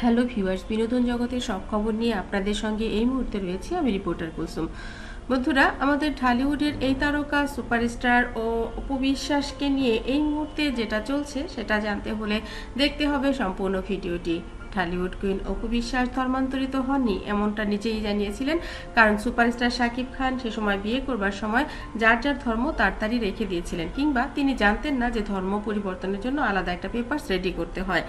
Hello viewers, বিনোদন জগতের সব খবর নিয়ে আপনাদের সঙ্গে এই মুহূর্তে রয়েছে আমি রিপোর্টার কুসুম বন্ধুরা, আমাদের ঢালিউডের এই তারকা, সুপারস্টার ও উপবিশ্বাসকে নিয়ে এই মুহূর্তে যেটা চলছে, সেটা জানতে হলে দেখতে হবে সম্পূর্ণ ভিডিওটি। ঢালিউড কুইন অপু বিশ্বাস ধর্মান্তরিত হননি, এমনটা নিজেই জানিয়েছিলেন, কারণ সুপারস্টার শাকিব খান সে সময় বিয়ে করবার সময় যার যার ধর্ম তাড়াতাড়ি রেখে দিয়েছিলেন, কিংবা তিনি জানতেন না যে ধর্ম পরিবর্তনের জন্য আলাদা একটা পেপারস রেডি করতে হয়।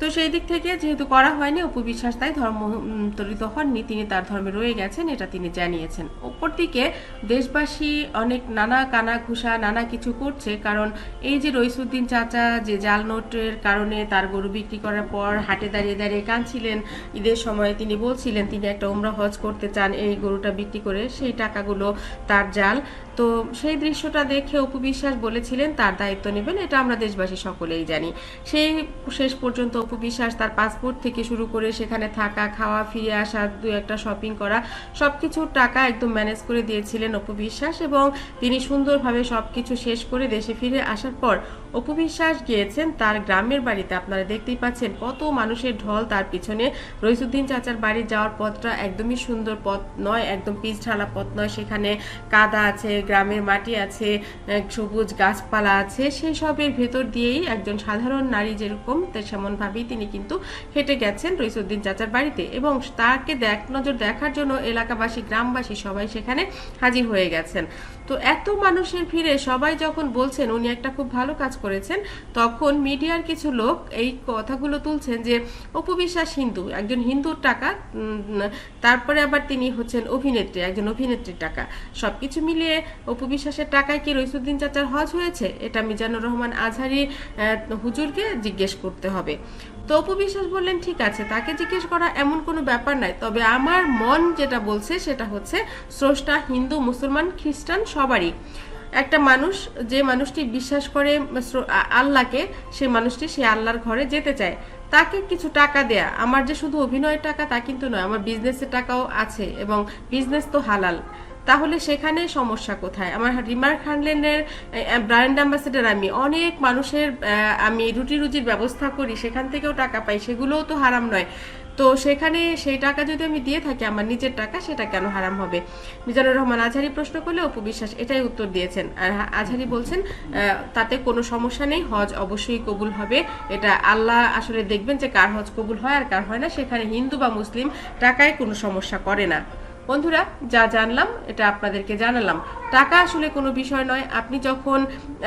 তো সেই দিক থেকে যেহেতু করা হয়নি, অপু বিশ্বাস তাই ধর্মান্তরিত হননি। তিনি তার ধর্মে রয়ে গেছেন, এটা তিনি জানিয়েছেন। অপর দিকে দেশবাসী অনেক নানা কানা ঘুষা নানা কিছু করছে, কারণ এই যে রইসুদ্দিন চাচা যে জাল নোটের কারণে তার গরু বিক্রি করার পর হাটে দাঁড়িয়ে দাঁড়িয়ে কাঁদছিলেন, ঈদের সময় তিনি বলছিলেন, তিনি একটা উমরা হজ করতে চান, এই গরুটা বিক্রি করে সেই টাকাগুলো তার জাল তো সেই দৃশ্যটা দেখে অপু বিশ্বাস বলেছিলেন, তার দায়িত্ব নেবেন, এটা আমরা দেশবাসী সকলেই জানি। সেই শেষ পর্যন্ত অপু বিশ্বাস তার পাসপোর্ট থেকে শুরু করে সেখানে থাকা, খাওয়া, ফিরে আসা, দু একটা শপিং করা সব কিছুর টাকা একদম ম্যানেজ করে দিয়েছিলেন অপু বিশ্বাস এবং তিনি সুন্দরভাবে সব কিছু শেষ করে দেশে ফিরে আসার পর অপু বিশ্বাস গিয়েছেন তার গ্রামের বাড়িতে। আপনারা দেখতেই পাচ্ছেন কত মানুষের ঢল তার পিছনে। রইসুদ্দিন চাচার বাড়ি যাওয়ার পথটা একদমই সুন্দর পথ নয়, একদম পিচ ঢালা পথ নয়। সেখানে কাদা আছে, গ্রামের মাটি আছে সবুজ গাছপালা আছে। সেই সবের ভেতর দিয়েই একজন সাধারণ নারী যেরকম সেমনভাবেই তিনি কিন্তু হেঁটে গেছেন রইসুদ্দিন চাচার বাড়িতে এবং তাকে দেখ, নজর দেখার জন্য এলাকাবাসী, গ্রামবাসী সবাই সেখানে হাজির হয়ে গেছেন। তো এত মানুষের ভিড়ে সবাই যখন বলছেন, উনি একটা খুব ভালো কাজ করেছেন, তখন মিডিয়ার কিছু লোক এই কথাগুলো তুলছেন যে, অপু বিশ্বাস হিন্দু, একজন হিন্দুর টাকা তারপরে আবার তিনি হচ্ছেন অভিনেত্রী, একজন অভিনেত্রীর টাকা। সবকিছু মিলিয়ে অপু বিশ্বাসের টাকায় কি রইসুদ্দিন চাচার হজ হয়েছে? এটা মিজানুর রহমান আজহারি হুজুরকে জিজ্ঞেস করতে হবে। তো অপু বিশ্বাস বললেন, ঠিক আছে, তাকে জিজ্ঞেস করা এমন কোনো ব্যাপার নাই। তবে আমার মন যেটা বলছে, সেটা হচ্ছে, স্রষ্টা হিন্দু, মুসলমান, খ্রিস্টান সবারই। একটা মানুষ, যে মানুষটি বিশ্বাস করে আল্লাহকে সেই মানুষটি সে আল্লাহর ঘরে যেতে চায়। তাকে কিছু টাকা দেয়া। আমার যে শুধু অভিনয়ের টাকা তা কিন্তু নয়, আমার বিজনেসের টাকাও আছে এবং বিজনেস তো হালাল। তাহলে সেখানে সমস্যা কোথায়? আমার রিমার খানলেনের ব্র্যান্ড অ্যাম্বাসেডার আমি। অনেক মানুষের আমি রুটি রুজির ব্যবস্থা করি, সেখান থেকেও টাকা পাই, সেগুলোও তো হারাম নয়। তো সেখানে সেই টাকা যদি আমি দিয়ে থাকি, আমার নিজের টাকা, সেটা কেন হারাম হবে? মিজানুর রহমান আজহারি প্রশ্ন করলে অপু বিশ্বাস এটাই উত্তর দিয়েছেন। আর আজহারি বলছেন তাতে কোনো সমস্যা নেই, হজ অবশ্যই কবুল হবে। এটা আল্লাহ আসলে দেখবেন যে কার হজ কবুল হয় আর কার হয় না। সেখানে হিন্দু বা মুসলিম টাকায় কোনো সমস্যা করে না। বন্ধুরা, যা জানলাম, এটা আপনাদেরকে জানালাম। টাকা আসলে কোনো বিষয় নয়। আপনি যখন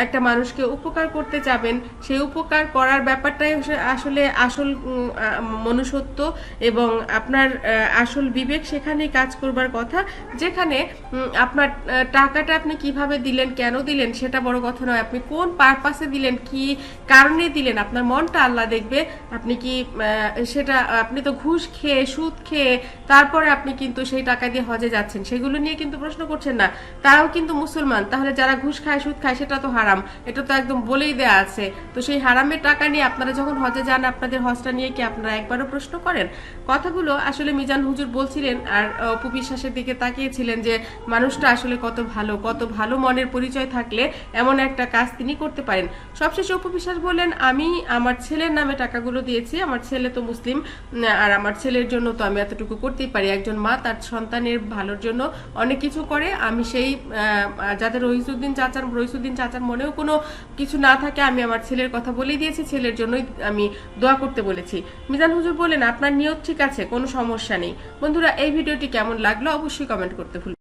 একটা মানুষকে উপকার করতে যাবেন, সেই উপকার করার ব্যাপারটাই আসলে আসল মনুষ্যত্ব এবং আপনার আসল বিবেক সেখানেই কাজ করবার কথা। যেখানে আপনার টাকাটা আপনি কীভাবে দিলেন, কেন দিলেন, সেটা বড় কথা নয়। আপনি কোন পারপাসে দিলেন, কি কারণে দিলেন, আপনার মনটা আল্লাহ দেখবে। আপনি কি সেটা, আপনি তো ঘুষ খেয়ে, সুদ খেয়ে, তারপরে আপনি কিন্তু সেই টাকা দিয়ে হজে যাচ্ছেন। সেগুলো নিয়ে কিন্তু প্রশ্ন করছেন না। তারাও কিন্তু মুসলমান, তাহলে যারা ঘুষ খায়, সুদ খায়, সেটা তো হারাম। এটা তো একদম বলেই দেয়া আছে। তো সেই হারামের টাকা নিয়ে আপনারা যখন হজে যান, আপনাদের হজটা নিয়ে কি আপনারা একবারও প্রশ্ন করেন? কথাগুলো আসলে মিজান হুজুর বলছিলেন, আর অপু বিশ্বাসের দিকে তাকিয়েছিলেন যে মানুষটা আসলে কত ভালো কত ভালো মনের পরিচয় থাকলে এমন একটা কাজ তিনি করতে পারেন। সবশেষে অপু বিশ্বাস বললেন, আমি আমার ছেলের নামে টাকাগুলো দিয়েছি, আমার ছেলে তো মুসলিম আর আমার ছেলের জন্য তো আমি এতটুকু করতেই পারি। একজন মা তার সন্তানের ভালোর জন্য অনেক কিছু করে, আমি সেই যাদের রহিসুদ্দিন চাচার রহিসুদ্দিন চাচার মনেও কোনো কিছু না থাকে, আমি আমার ছেলের কথা বলে দিয়েছি, ছেলের জন্যই আমি দোয়া করতে বলেছি। মিজান হুজুর বলেন, আপনার নিয়ত ঠিক আছে, কোনো সমস্যা নেই। বন্ধুরা, এই ভিডিওটি কেমন লাগল অবশ্যই কমেন্ট করতে ভুল